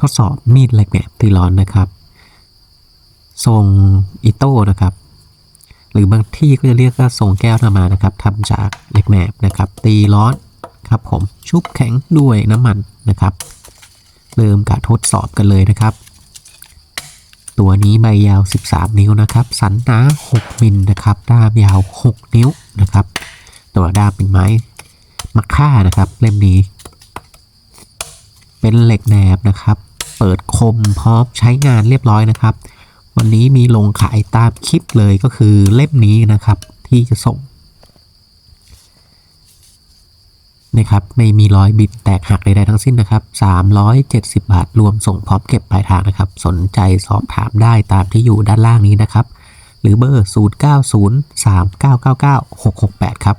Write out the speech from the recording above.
ทดสอบมีดเหล็กเนี่ยตีร้อนนะครับทรงอิโต้นะครับ หรือบางที่ก็จะเรียกว่าทรงแก้วธรรมานะครับทำจากเหล็กแหนบนะครับ ตีร้อนครับผมชุบแข็งด้วยน้ำมันนะครับ เริ่มการทดสอบกันเลยนะครับ ตัวนี้ใบยาว 13 นิ้วนะครับ สันหนา6มิลนะครับด้ามยาว 6 นิ้วนะครับ ตัวด้ามเป็นไม้มะค่านะครับ เล่มนี้ เป็นเหล็กแหนบนะครับ เปิดคมพร้อมใช้งานเรียบร้อยนะครับ วันนี้มีลงขายตามคลิปเลยก็คือเล่มนี้นะครับที่จะส่งนะครับไม่มีรอยบิดแตกหักใดๆทั้งสิ้นนะครับ 370 บาทรวมส่งพร้อมเก็บปลายทางนะครับ สนใจสอบถามได้ตามที่อยู่ด้านล่างนี้นะครับ หรือเบอร์ 0903999668 ครับ